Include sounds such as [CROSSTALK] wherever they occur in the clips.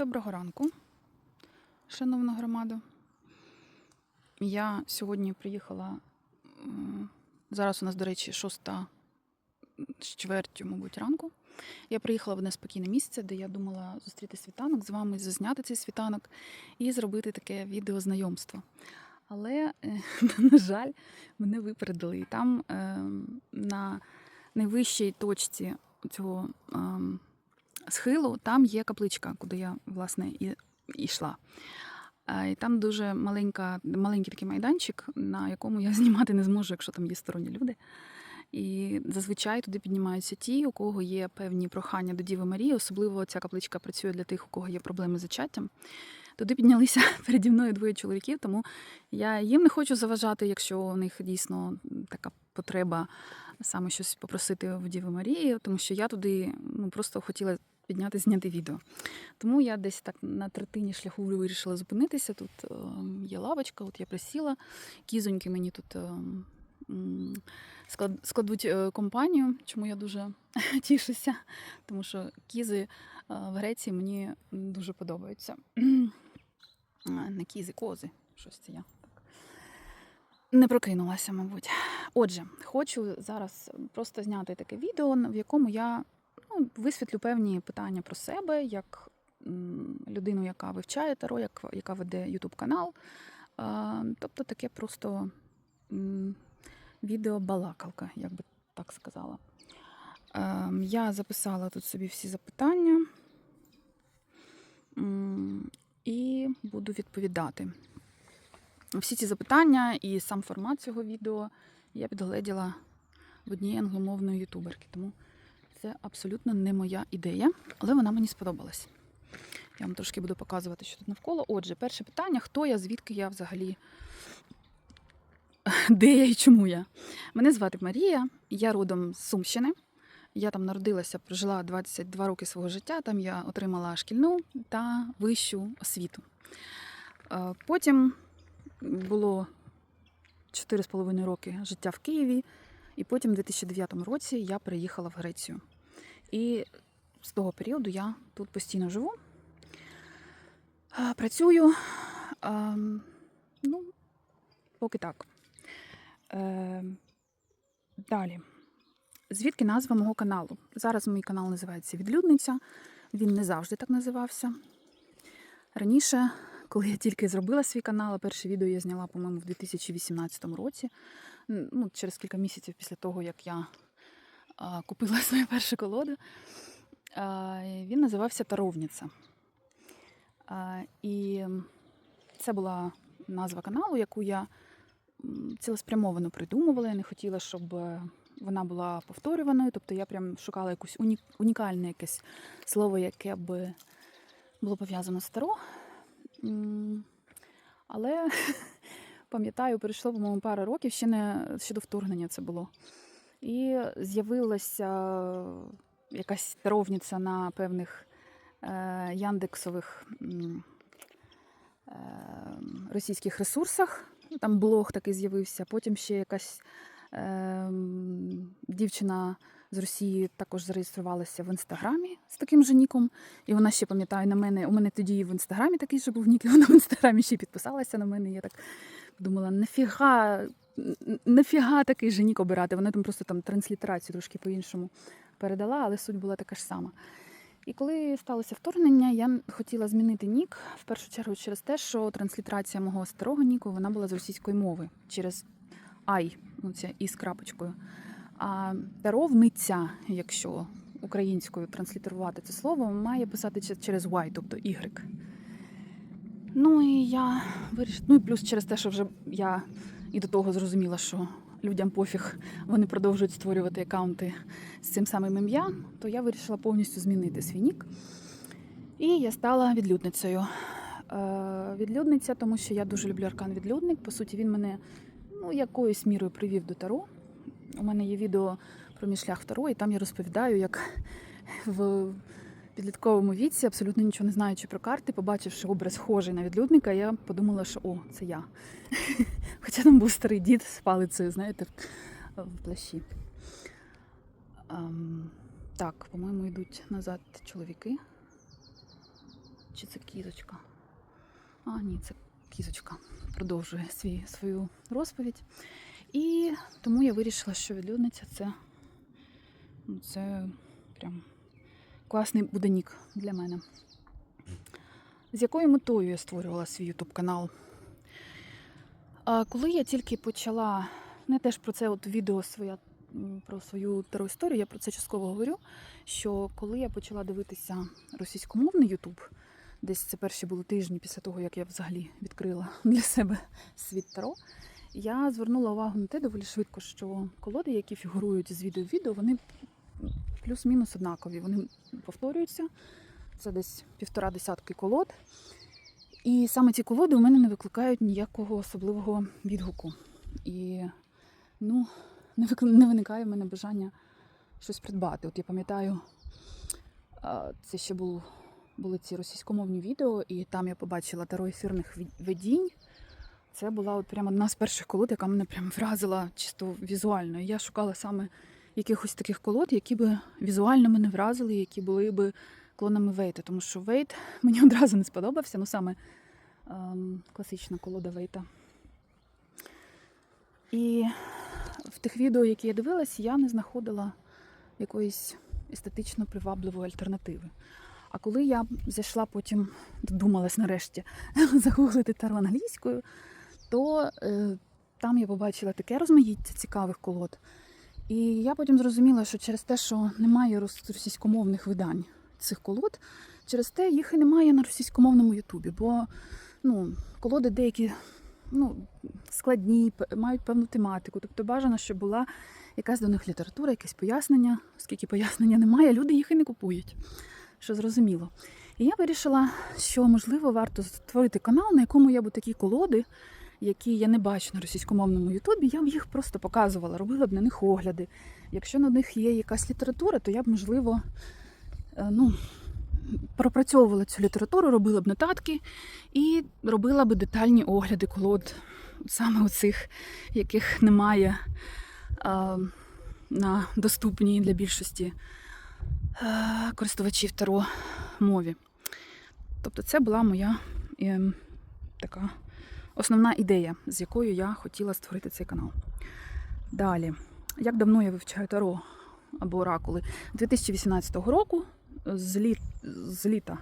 Доброго ранку, шановна громада. Я сьогодні приїхала. Зараз у нас, до речі, шоста з чвертю, мабуть, ранку. Я приїхала в одне спокійне місце, де я думала зустріти світанок з вами, зазняти цей світанок і зробити таке відеознайомство. Але, е, [LAUGHS] на жаль, мене випередили. І там е, на найвищій точці цього ем, схилу там є капличка, куди я власне і йшла. І там дуже маленька, маленький такий майданчик, на якому я [LAUGHS] знімати не зможу, якщо там є сторонні люди. І зазвичай туди піднімаються ті, у кого є певні прохання до Діви Марії. Особливо ця капличка працює для тих, у кого є проблеми з зачаттям. Туди піднялися [LAUGHS] переді мною двоє чоловіків, тому я їм не хочу заважати, якщо у них дійсно така потреба саме щось попросити в Діви Марії, тому що я туди ну, просто хотіла підняти, зняти відео. Тому я десь так на третині шляху вирішила зупинитися. Тут е, є лавочка, от я присіла, кізоньки мені тут. е, склад- Складуть е, компанію, чому я дуже [LAUGHS] тішуся, тому що кізи в Греції мені дуже подобаються. А, Не кізи, кози. Щось це я так. Не прокинулася, мабуть. Отже, хочу зараз просто зняти таке відео, в якому я ну, висвітлю певні питання про себе, як людину, яка вивчає таро, як, яка веде YouTube канал. Тобто таке просто відео-балакалка, як би так сказала. Ем, Я записала тут собі всі запитання і буду відповідати. Всі ці запитання і сам формат цього відео я підгледіла в одній англомовної ютуберки. Тому це абсолютно не моя ідея, але вона мені сподобалась. Я вам трошки буду показувати, що тут навколо. Отже, перше питання: хто я, звідки я взагалі, [LAUGHS] де я і чому я? Мене звати Марія, я родом з Сумщини. Я там народилася, прожила 22 роки свого життя. Там я отримала шкільну та вищу освіту. Е, Потім було 4,5 роки життя в Києві, і потім, у 2009 році, я приїхала в Грецію. І з того періоду я тут постійно живу, Е, працюю. Ем, Ну, поки так. Е, Далі. Звідки назва мого каналу? Зараз мій канал називається Відлюдниця. Він не завжди так називався. Раніше, коли я тільки зробила свій канал, а перше відео я зняла, по-моєму, в 2018 році. Ну, через кілька місяців після того, як я а, купила [LAUGHS] свою першу колоду. А, він називався Таровниця. А, і це була назва каналу, яку я цілеспрямовано придумувала. Я не хотіла, щоб е, вона була повторюваною. Тобто я прям шукала якусь уні- унікальне якесь слово, яке б було пов'язано з таро. Але [LAUGHS] пам'ятаю, пройшло, по-моєму, пару років, ще не ще до вторгнення це було. І з'явилася якась таровниця на певних е, яндексових е, російських ресурсах. Там блог такий з'явився. Потім ще якась дівчина з Росії також зареєструвалася в інстаграмі з таким же ніком. І вона ще пам'ятаю на мене. У мене тоді в інстаграмі такий же був нік, і вона в інстаграмі ще підписалася на мене. Я так подумала, нафіга, нафіга такий же нік обирати. Вона там просто там транслітерацію трошки по-іншому передала, але суть була така ж сама. І коли сталося вторгнення, я хотіла змінити нік в першу чергу через те, що транслітерація мого старого ніку вона була з російської мови через ай, ну це і з крапочкою. А даровниця, якщо українською транслітерувати це слово, має писати через Y, тобто Y. Ну і я вирішила. Ну і плюс через те, що вже я і до того зрозуміла, що людям пофіг, вони продовжують створювати аккаунти з цим самим ім'ям, то я вирішила повністю змінити свій нік. І я стала відлюдницею. Е, відлюдниця, тому що я дуже люблю аркан відлюдник. По суті, він мене ну, якоюсь мірою привів до Таро. У мене є відео про мій шлях в Таро, і там я розповідаю, як в підлітковому віці, абсолютно нічого не знаючи про карти, побачивши образ схожий на відлюдника, я подумала, що о, це я. [LAUGHS] Хоча там був старий дід з палицею, знаєте, в, плащі. Ем, так, по-моєму, йдуть назад чоловіки. чи це кізочка? А, ні, це кізочка продовжує свій, свою розповідь. І тому я вирішила, що відлюдниця це, ну, це прям класний буде нік для мене. З якою метою я створювала свій YouTube канал? А коли я тільки почала, не теж про це от відео своя, про свою таро історію, я про це частково говорю. Що коли я почала дивитися російськомовний YouTube, десь це перші були тижні після того, як я взагалі відкрила для себе світ таро, я звернула увагу на те доволі швидко, що колоди, які фігурують з відео в відео, вони плюс-мінус однакові. Вони повторюються. Це десь півтора десятки колод. І саме ці колоди у мене не викликають ніякого особливого відгуку. І ну, не, не виникає в мене бажання щось придбати. От я пам'ятаю, це ще було, були ці російськомовні відео, і там я побачила таро ефірних видінь. Це була от прямо одна з перших колод, яка мене прямо вразила чисто візуально. І я шукала саме якихось таких колод, які би візуально мене вразили, які були би клонами Вейта. Тому що Вейт [LAUGHS] мені одразу не сподобався, ну саме ем, класична колода Вейта. І в тих відео, які я дивилась, я не знаходила якоїсь естетично привабливої альтернативи. А коли я зайшла потім, додумалась нарешті [LAUGHS] загуглити таро англійською, то е, там я побачила таке розмаїття цікавих колод. І я потім зрозуміла, що через те, що немає російськомовних видань цих колод, через те їх і немає на російськомовному Ютубі. Бо ну, колоди деякі ну, складні, мають певну тематику. Тобто бажано, щоб була якась до них література, якесь пояснення, оскільки пояснення немає, люди їх і не купують, що зрозуміло. І я вирішила, що можливо варто створити канал, на якому я б такі колоди, які я не бачу на російськомовному Ютубі, я б їх просто показувала, робила б на них огляди. Якщо на них є якась література, то я б, можливо, е, ну, пропрацьовувала цю літературу, робила б нотатки і робила би детальні огляди колод, саме оцих, яких немає а, на доступній для більшості користувачів таро мові. Тобто це була моя ем, така основна ідея, з якою я хотіла створити цей канал. Далі, як давно я вивчаю таро або оракули? 2018 року, з, літ, з літа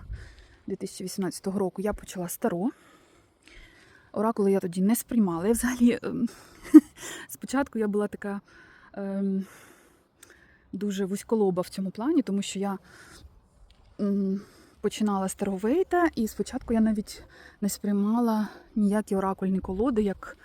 2018 року я почала з таро. Оракули я тоді не сприймала. Я взагалі ем, [LAUGHS] спочатку я була така ем, дуже вузьколоба в цьому плані, тому що я починала з Таровейта, і спочатку я навіть не сприймала ніякі оракульні колоди, як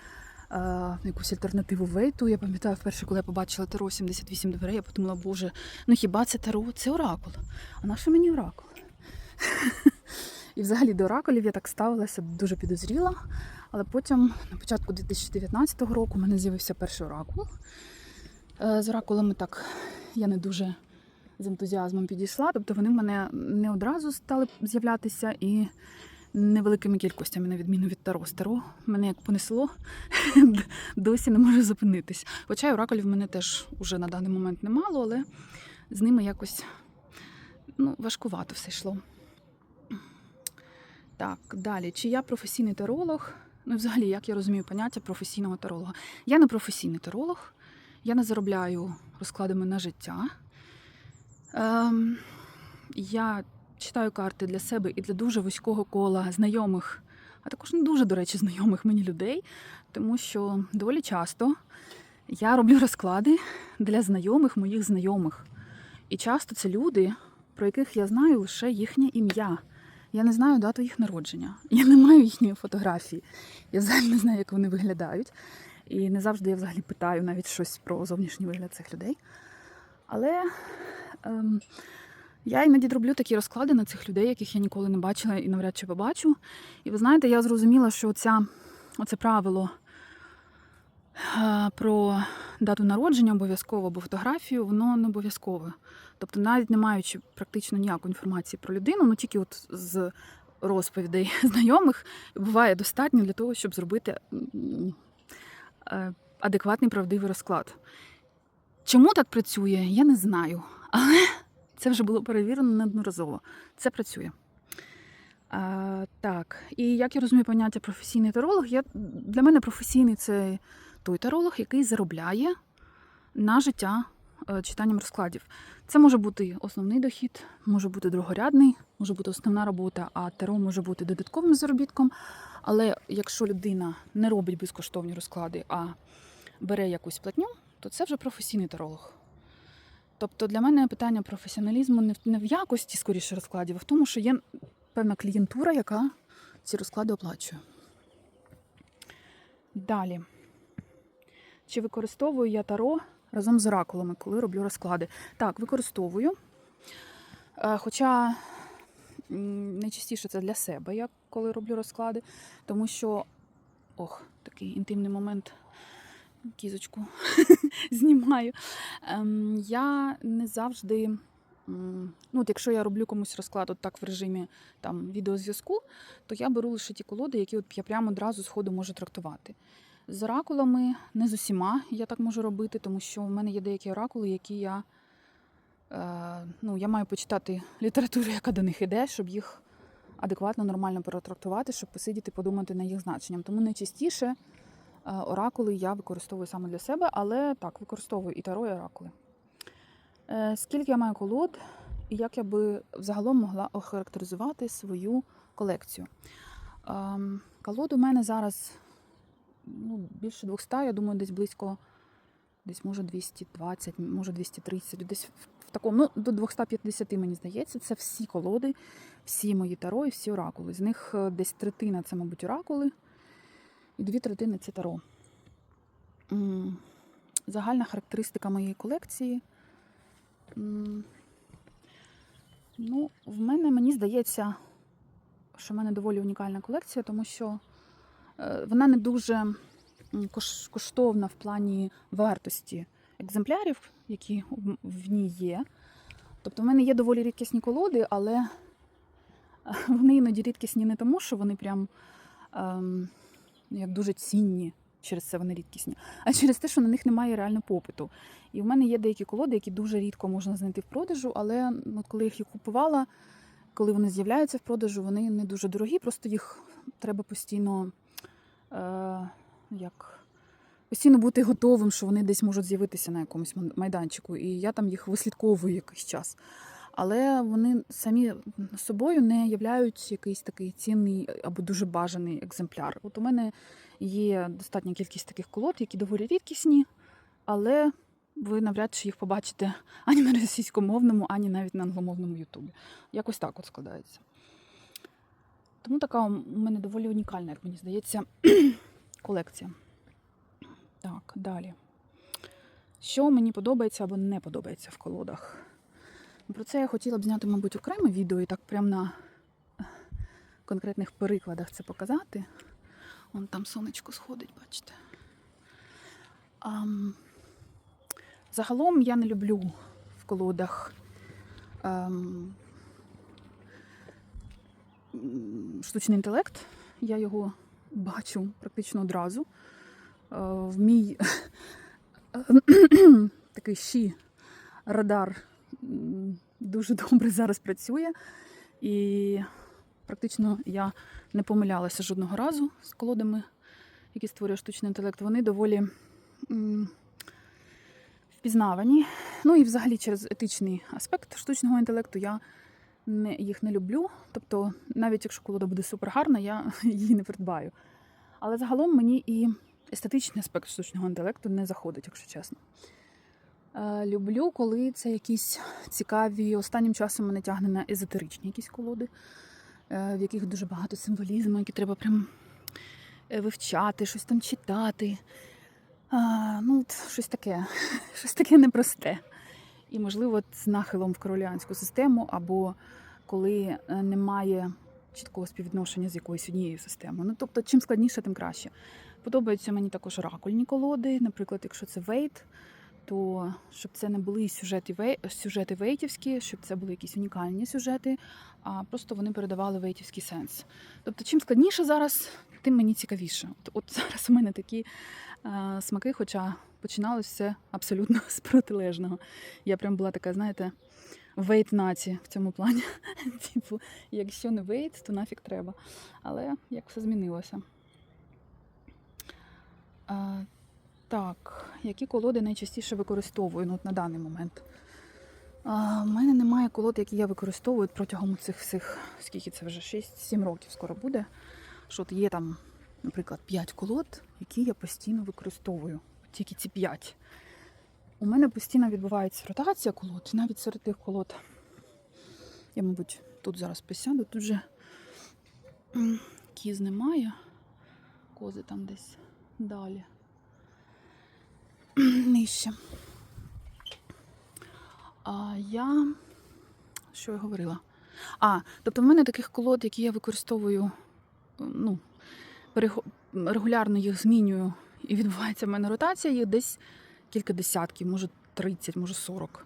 е, якусь альтернативу Вейту. Я пам'ятаю, вперше, коли я побачила Таро 78 дверей, я подумала, боже, ну хіба це Таро? Це оракул. А на що мені оракул? [LAUGHS] І взагалі до оракулів я так ставилася дуже підозріла. Але потім, на початку 2019 року, у мене з'явився перший оракул. Е, З оракулами так я не дуже з ентузіазмом підійшла. Тобто вони в мене не одразу стали з'являтися і невеликими кількостями, на відміну від Таро. Таро мене як понесло, [LAUGHS] досі не можу зупинитись. Хоча й оракулів в мене теж уже на даний момент немало, але з ними якось ну, важкувато все йшло. Так, далі. Чи я професійний таролог? Ну, взагалі, як я розумію поняття професійного таролога? Я не професійний таролог, я не заробляю розкладами на життя. Ем, я читаю карти для себе і для дуже вузького кола знайомих, а також не дуже, до речі, знайомих мені людей, тому що доволі часто я роблю розклади для знайомих моїх знайомих. І часто це люди, про яких я знаю лише їхнє ім'я. Я не знаю дату їх народження. Я не маю їхньої фотографії. Я взагалі не знаю, як вони виглядають. І не завжди я взагалі питаю навіть щось про зовнішній вигляд цих людей. Але ем, я іноді роблю такі розклади на цих людей, яких я ніколи не бачила і навряд чи побачу. І ви знаєте, я зрозуміла, що оця, оце правило е, про дату народження обов'язково або фотографію, воно не обов'язкове. Тобто, навіть не маючи практично ніякої інформації про людину, ну тільки от з розповідей [LAUGHS] знайомих буває достатньо для того, щоб зробити адекватний правдивий розклад. Чому так працює, я не знаю. Але [LAUGHS] це вже було перевірено неодноразово. Це працює. А, так, і як я розумію поняття професійний таролог, я, для мене професійний це той таролог, який заробляє на життя е, читанням розкладів. Це може бути основний дохід, може бути другорядний, може бути основна робота, а таро може бути додатковим заробітком. Але якщо людина не робить безкоштовні розклади, а бере якусь платню, то це вже професійний таролог. Тобто для мене питання професіоналізму не в якості скоріше розкладів, а в тому, що є певна клієнтура, яка ці розклади оплачує. Далі. Чи використовую я таро разом з оракулами, коли роблю розклади? Так, використовую. Е, Хоча найчастіше це для себе, я коли роблю розклади, тому що. Ох, такий інтимний момент. Кізочку [LAUGHS] знімаю. Ем, я не завжди. м, Ну, от якщо я роблю комусь розклад от так в режимі там, відеозв'язку, то я беру лише ті колоди, які от я прямо одразу з ходу можу трактувати. З оракулами не з усіма я так можу робити, тому що в мене є деякі оракули, які я, е, ну, я маю почитати літературу, яка до них іде, щоб їх адекватно, нормально перетрактувати, щоб посидіти, подумати на їх значенням. Тому найчастіше е, оракули я використовую саме для себе, але так, використовую і таро, і оракули. Е, Скільки я маю колод, і як я би взагалом могла охарактеризувати свою колекцію? Ем, Колод у мене зараз ну, більше 200, я думаю, десь близько, десь може 220, може 230, десь в- такому, ну, до 250, мені здається, це всі колоди, всі мої таро і всі оракули. З них е, десь третина це, мабуть, оракули, і дві третини це таро. Загальна характеристика моєї колекції. Ну, в мене, мені здається, що в мене доволі унікальна колекція, тому що вона не дуже коштовна в плані вартості екземплярів, які в- ній є. Тобто в мене є доволі рідкісні колоди, але е, вони іноді рідкісні не тому, що вони прям ем, як дуже цінні, через це вони рідкісні, а через те, що на них немає реально попиту. І в мене є деякі колоди, які дуже рідко можна знайти в продажу, але от коли я їх купувала, коли вони з'являються в продажу, вони не дуже дорогі, просто їх треба постійно, е, як, постійно бути готовим, що вони десь можуть з'явитися на якомусь майданчику. І я там їх вислідковую якийсь час. Але вони самі собою не являють якийсь такий цінний або дуже бажаний екземпляр. От у мене є достатня кількість таких колод, які доволі рідкісні, але ви навряд чи їх побачите ані на російськомовному, ані навіть на англомовному Ютубі. Якось так от складається. Тому така у мене доволі унікальна, як мені здається, [CLEARS THROAT] колекція. Так, далі. Що мені подобається або не подобається в колодах? Про це я хотіла б зняти, мабуть, окреме відео і так прямо на конкретних прикладах це показати. Вон там сонечко сходить, бачите. Ам, загалом я не люблю в колодах ам, м, штучний інтелект. Я його бачу практично одразу. Е, В мій [COUGHS] такий щі радар дуже добре зараз працює. І практично я не помилялася жодного разу з колодами, які створює штучний інтелект. Вони доволі впізнавані. Ну і взагалі через етичний аспект штучного інтелекту я не, їх не люблю. Тобто, навіть якщо колода буде супергарна, я [LAUGHS] її не придбаю. Але загалом мені і естетичний аспект штучного інтелекту не заходить, якщо чесно. Е, Люблю, коли це якісь цікаві. Останнім часом мене тягне на езотеричні якісь колоди, е, в яких дуже багато символізму, які треба прям е, вивчати, щось там читати. А, ну, от щось таке, [LAUGHS] щось таке непросте. І, можливо, з нахилом в короліанську систему, або коли е, немає чіткого співвідношення з якоюсь однією системою. Ну, тобто, чим складніше, тим краще. Подобаються мені також оракульні колоди. Наприклад, якщо це вейт, то щоб це не були сюжети, сюжети вейтівські, щоб це були якісь унікальні сюжети, а просто вони передавали вейтівський сенс. Тобто, чим складніше зараз, тим мені цікавіше. От, от [LAUGHS] зараз у мене такі смаки, хоча починалося все абсолютно [LAUGHS] з протилежного. Я прям була така, знаєте, вейт наці в цьому плані. [LAUGHS] Типу, якщо не вейт, то нафіг треба. Але як все змінилося. А, так, які колоди найчастіше використовую ну, на даний момент? У мене немає колод, які я використовую протягом цих всіх, скільки це вже 6-7 років скоро буде. Що от є там, наприклад, 5 колод, які я постійно використовую. Тільки ці 5. У мене постійно відбувається ротація колод, навіть серед тих колод. Я, мабуть, тут зараз посяду, тут же кіз немає. Кози там десь далі. Нижче. А я. Що я говорила? А, тобто в мене таких колод, які я використовую, ну, регулярно їх змінюю, і відбувається в мене ротація, їх десь кілька десятків, може 30, може 40.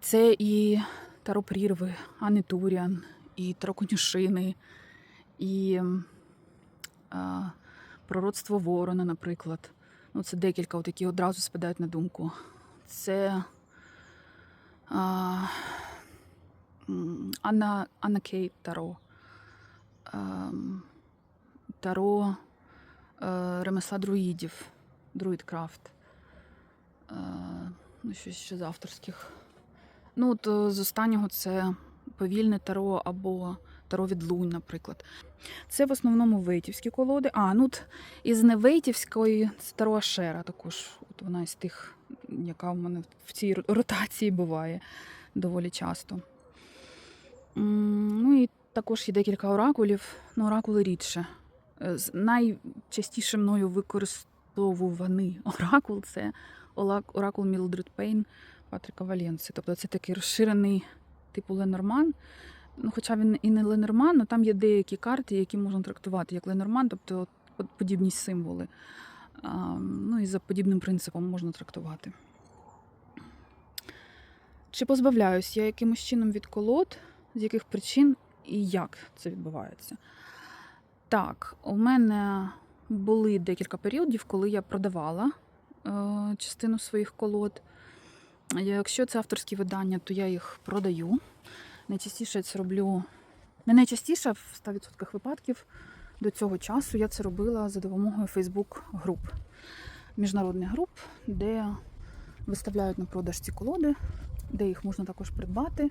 Це і Таро Прірви, Анни Туріан, і Таро Конюшини, і а, Пророцтво Ворона, наприклад. Ну, це декілька, от, які одразу спадають на думку. Це а, Анна, Анна Кейт Таро. Ем, Таро е, ремесла друїдів, Друїдкрафт. Е, ну, щось ще з авторських. Ну, от е, з останнього це повільне таро або таро від лунь, наприклад. Це в основному вейтівські колоди. А, ну от із невейтівської це таро Ашера також. От вона із тих, яка в мене в цій ротації буває доволі часто. Ну і також є декілька оракулів, ну оракули рідше. Найчастіше мною використовуваний [LAUGHS] оракул це оракул Мілдред Пейн Патріка Валенси. Тобто це такий розширений типу Ленорман. Ну, хоча він і не Ленорман, але там є деякі карти, які можна трактувати як Ленорман, тобто подібні символи. А, ну і за подібним принципом можна трактувати. Чи позбавляюсь я якимось чином від колод, з яких причин і як це відбувається? Так, у мене були декілька періодів, коли я продавала е, частину своїх колод. Якщо це авторські видання, то я їх продаю. Найчастіше це роблю, не найчастіше, в 100% випадків до цього часу я це робила за допомогою Facebook груп, міжнародних груп, де виставляють на продаж ці колоди, де їх можна також придбати.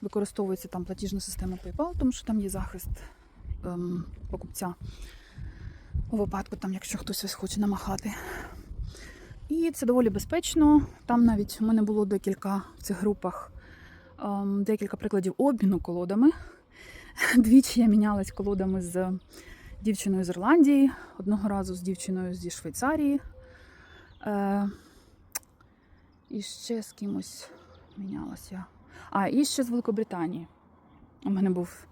Використовується там платіжна система PayPal, тому що там є захист ем, покупця у випадку, там, якщо хтось ось хоче намахати. І це доволі безпечно. Там навіть у мене було декілька в цих групах ем, декілька прикладів обміну колодами. Двічі я мінялась колодами з дівчиною з Ірландії, одного разу з дівчиною зі Швейцарії. Е, і ще з кимось мінялась я. А, і ще з Великобританії. У мене був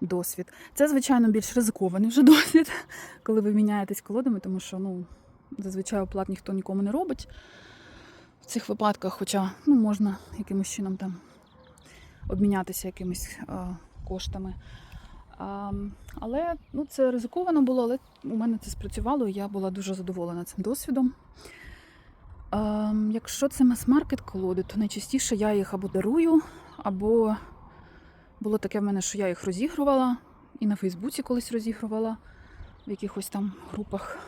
досвід. Це, звичайно, більш ризикований вже [LAUGHS] досвід, коли ви міняєтесь колодами, тому що ну, зазвичай оплат ніхто нікому не робить в цих випадках, хоча ну, можна якимось чином там обмінятися якимись е, коштами. А, але ну, це ризиковано було, але у мене це спрацювало, і я була дуже задоволена цим досвідом. А, якщо це мас-маркет колоди, то найчастіше я їх або дарую, або було таке в мене, що я їх розігрувала, і на Фейсбуці колись розігрувала в якихось там групах,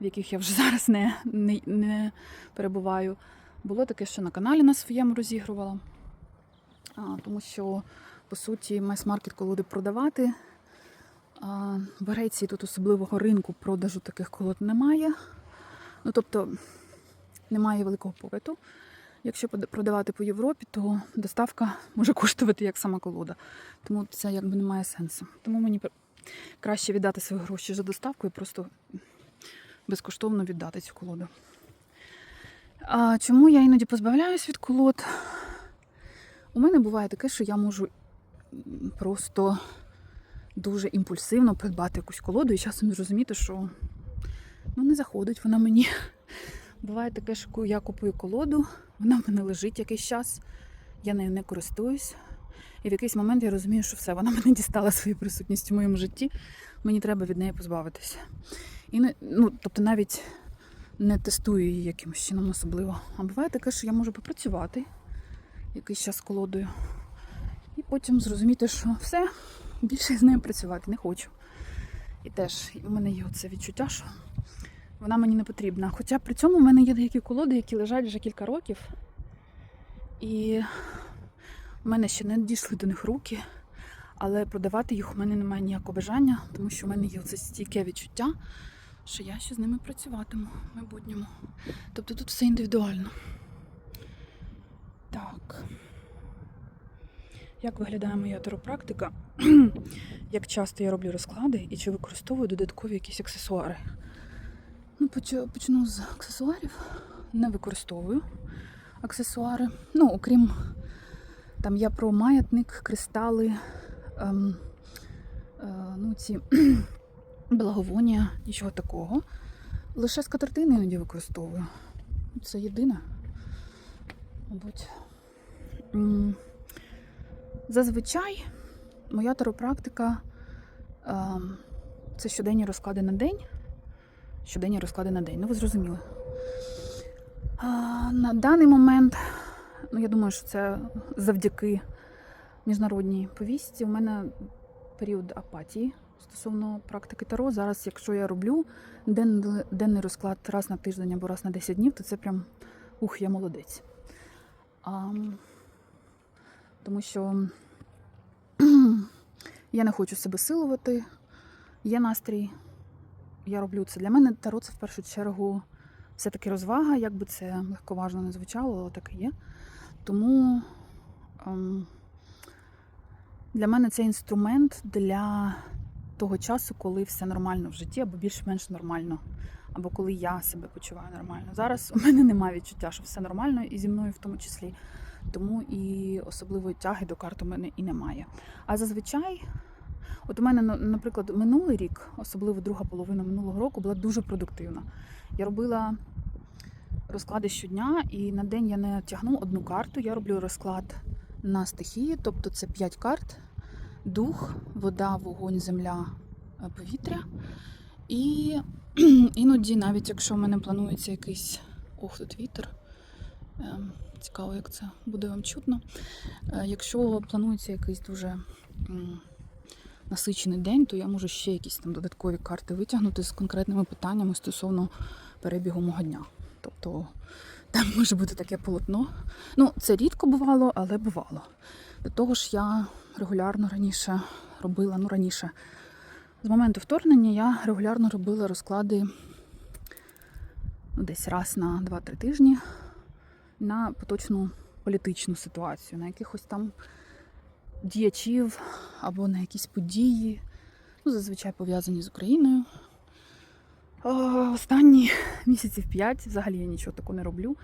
в яких я вже [LAUGHS] зараз не, не, не перебуваю. Було таке, що на каналі на своєму розігрувала. А, тому що, по суті, мас-маркет колоди продавати. А, в Греції тут особливого ринку продажу таких колод немає. Ну, тобто немає великого попиту. Якщо продавати по Європі, то доставка може коштувати як сама колода. Тому це якби не має сенсу. Тому мені краще віддати свої гроші за доставку і просто безкоштовно віддати цю колоду. А чому я іноді позбавляюсь від колод? У мене буває таке, що я можу просто дуже імпульсивно придбати якусь колоду і часом зрозуміти, що ну, не заходить вона мені. Буває таке, що я купую колоду, вона в мене лежить якийсь час, я нею не користуюсь. І в якийсь момент я розумію, що все, вона мене [LAUGHS] дістала своєю присутністю в моєму житті, мені треба від неї позбавитися. І не, ну, тобто навіть не тестую її якимось чином особливо. А буває таке, що я можу попрацювати якийсь час колодою. І потім зрозуміти, що все, більше з нею працювати не хочу. І теж у мене є це відчуття, що вона мені не потрібна. Хоча при цьому в мене є деякі колоди, які лежать вже кілька років. І в мене ще не дійшли до них руки, але продавати їх у мене немає ніякого бажання, тому що в мене є це стійке відчуття, що я ще з ними працюватиму в майбутньому. Тобто тут все індивідуально. Так. Як виглядає моя теропрактика? [CLEARS THROAT] Як часто я роблю розклади і чи використовую додаткові якісь аксесуари? Ну, почну з аксесуарів. Не використовую аксесуари. Ну, окрім там я про маятник, кристали, ем, е, ну, ці [CLEARS THROAT] благовоння, нічого такого. Лише скатертини іноді використовую. Це єдине. Мабуть. Зазвичай моя теропрактика ем, це щоденні розклади на день. Щоденні розклади на день. Ну, ви зрозуміли. А, на даний момент, ну я думаю, що це завдяки міжнародній повістці. У мене період апатії стосовно практики Таро. Зараз, якщо я роблю ден, денний розклад раз на тиждень або раз на 10 днів, то це прям ух, я молодець. А, тому що [CLEARS THROAT] я не хочу себе силувати, є настрій, я роблю це. Для мене таро це в першу чергу все-таки розвага, як би це легковажно не звучало, але так і є. Тому ем, для мене це інструмент для того часу, коли все нормально в житті, або більш-менш нормально, або коли я себе почуваю нормально. Зараз у мене немає відчуття, що все нормально, і зі мною в тому числі. Тому і особливої тяги до карт у мене і немає. А зазвичай, от у мене, наприклад, минулий рік, особливо друга половина минулого року, була дуже продуктивна. Я робила розклади щодня, і на день я не тягну одну карту. Я роблю розклад на стихії, тобто це 5 карт: дух, вода, вогонь, земля, е, повітря. І [CLEARS THROAT] іноді, навіть якщо в мене планується якийсь ох, тут вітер. Ем, Цікаво, як це буде вам чутно. Е, Якщо планується якийсь дуже насичений день, то я можу ще якісь там додаткові карти витягнути з конкретними питаннями стосовно перебігу мого дня. Тобто там [LAUGHS] може бути таке полотно. Ну, це рідко бувало, але бувало. До того ж, я регулярно раніше робила, ну раніше, з моменту вторгнення я регулярно робила розклади ну, десь раз на 2-3 тижні на поточну політичну ситуацію, на якихось там діячів або на якісь події, ну, зазвичай пов'язані з Україною. О, останні [LAUGHS] місяців 5 взагалі я нічого такого не роблю.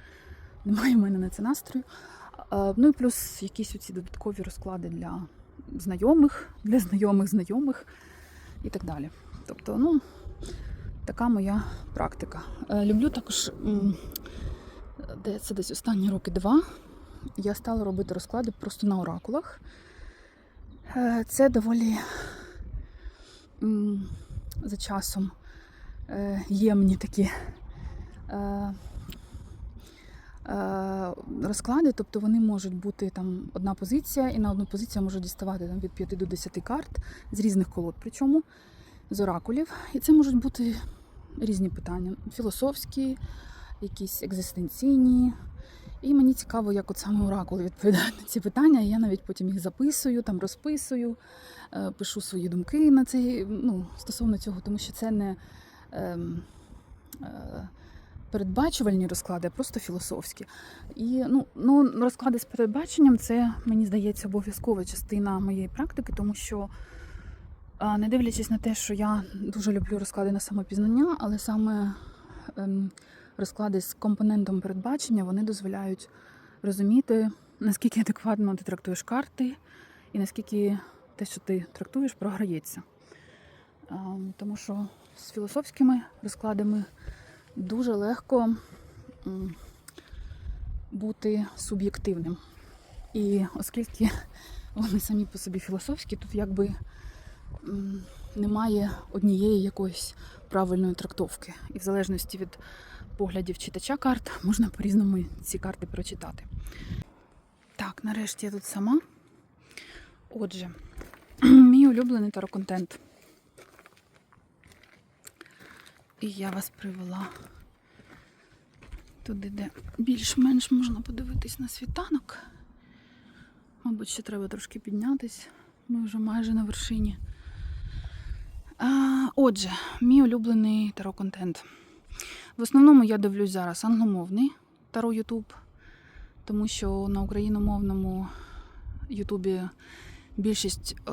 Немає в мене на це настрою. Ну і плюс якісь оці додаткові розклади для знайомих, для знайомих знайомих і так далі. Тобто, ну, така моя практика. Е, Люблю також, де це десь останні роки два. Я стала робити розклади просто на оракулах. Е, Це доволі за часом е, ємні такі е, розклади, тобто вони можуть бути там одна позиція, і на одну позицію можуть діставати там, від 5 до 10 карт з різних колод, причому з оракулів. І це можуть бути різні питання: філософські, якісь екзистенційні. І мені цікаво, як от саме оракули відповідають на ці питання. Я навіть потім їх записую, там розписую, е, пишу свої думки на цей, ну, стосовно цього, тому що це не ем, е, передбачувальні розклади, а просто філософські. І ну, ну, розклади з передбаченням це, мені здається, обов'язкова частина моєї практики, тому що, е, не дивлячись на те, що я дуже люблю розклади на самопізнання, але саме ем, розклади з компонентом передбачення вони дозволяють розуміти, наскільки адекватно ти трактуєш карти, і наскільки те, що ти трактуєш, програється. Тому що з філософськими розкладами дуже легко бути суб'єктивним. І оскільки вони самі по собі філософські, тут якби немає однієї якоїсь правильної трактовки. І в залежності від поглядів читача карт [LAUGHS] можна по-різному ці карти прочитати. Так, нарешті я тут сама. Отже, [CLEARS THROAT] мій улюблений тароконтент. І я вас привела туди, де більш-менш можна подивитись на світанок. Мабуть, ще треба трошки піднятись. Ми вже майже на вершині. А, отже, мій улюблений таро-контент. В основному я дивлюсь зараз англомовний таро Ютуб, тому що на україномовному Ютубі більшість е,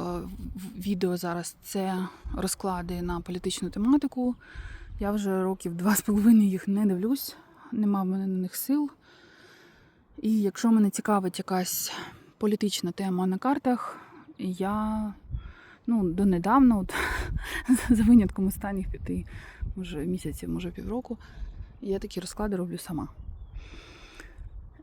відео зараз це розклади на політичну тематику. Я вже років два з половиною їх не дивлюсь, нема в мене на них сил. І якщо мене цікавить якась політична тема на картах, я ну, донедавна, от, [LAUGHS] за винятком останніх п'яти може, місяців, може півроку, я такі розклади роблю сама.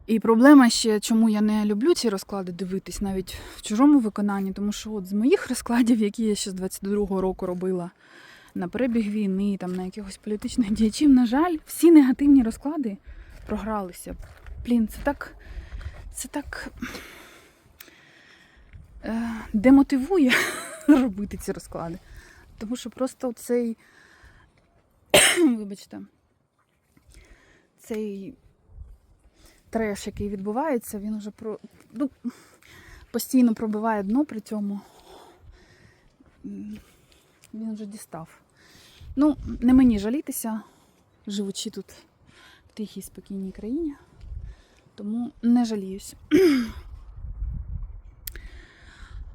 І проблема ще, чому я не люблю ці розклади дивитись навіть в чужому виконанні, тому що от з моїх розкладів, які я ще з 22-го року робила на перебіг війни, там, на якихось політичних діячів, на жаль, всі негативні розклади програлися. Блін, це так. Це так е, демотивує [LAUGHS] [LAUGHS] робити ці розклади. Тому що просто цей, [COUGHS] вибачте, цей треш, який відбувається, він вже про, ну, постійно пробиває дно при цьому. Він вже дістав. Ну, не мені жалітися, живучи тут в тихій спокійній країні. Тому не жаліюсь.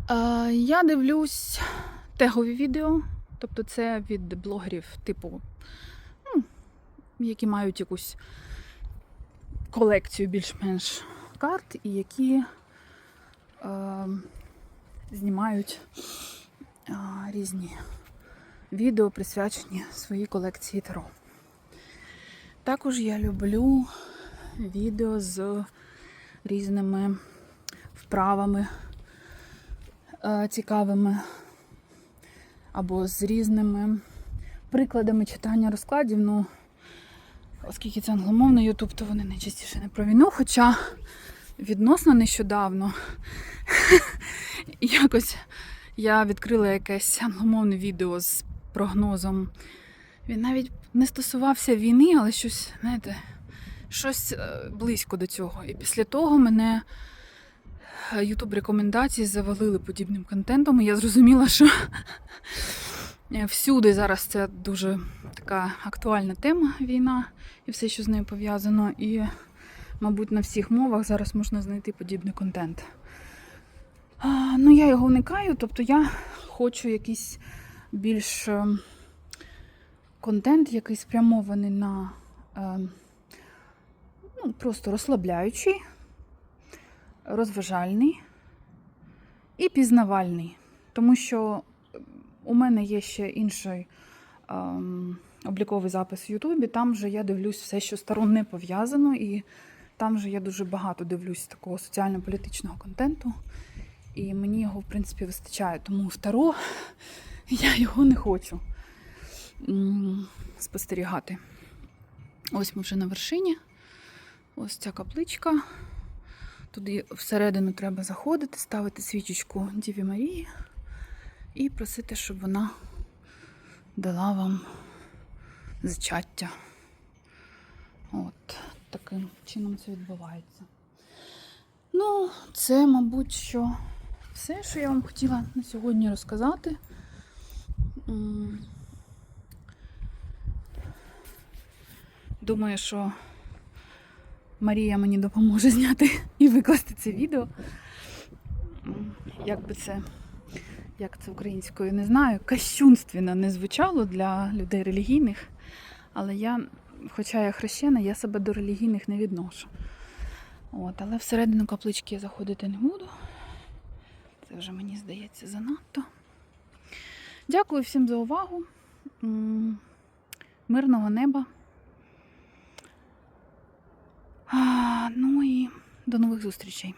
Е, Я дивлюсь тегові відео, тобто це від блогерів, типу, ну, які мають якусь колекцію більш-менш карт і які е, знімають е, різні відео, присвячені своїй колекції таро. Також я люблю відео з різними вправами цікавими або з різними прикладами читання розкладів. Ну, оскільки це англомовний Ютуб, то вони найчастіше не про війну. Хоча відносно нещодавно [LAUGHS] якось я відкрила якесь англомовне відео з прогнозом. Він навіть не стосувався війни, але щось, знаєте, щось е, близько до цього. І після того мене Ютуб рекомендації завалили подібним контентом, і я зрозуміла, що [LAUGHS] всюди зараз це дуже така актуальна тема війна і все, що з нею пов'язано. І, мабуть, на всіх мовах зараз можна знайти подібний контент. Ну, я його уникаю, тобто я хочу якийсь більш е, контент, який спрямований на е, ну, просто розслабляючий, розважальний і пізнавальний. Тому що у мене є ще інший ем, обліковий запис в Ютубі. Там же я дивлюсь все, що сторонне пов'язано, і там же я дуже багато дивлюсь такого соціально-політичного контенту. І мені його, в принципі, вистачає. Тому в Таро [LAUGHS] я його не хочу спостерігати. Ось ми вже на вершині. Ось ця капличка. Туди всередину треба заходити, ставити свічечку Діві Марії і просити, щоб вона дала вам зачаття. От, таким чином це відбувається. Ну, це, мабуть, що все, що я вам хотіла на сьогодні розказати. Думаю, що Марія мені допоможе зняти і викласти це відео. Як би це, як це українською, не знаю, кощунственно не звучало для людей релігійних. Але я, хоча я хрещена, я себе до релігійних не відношу. От, але всередину каплички я заходити не буду. Це вже мені здається занадто. Дякую всім за увагу. Мирного неба. А, ну і до нових зустрічей.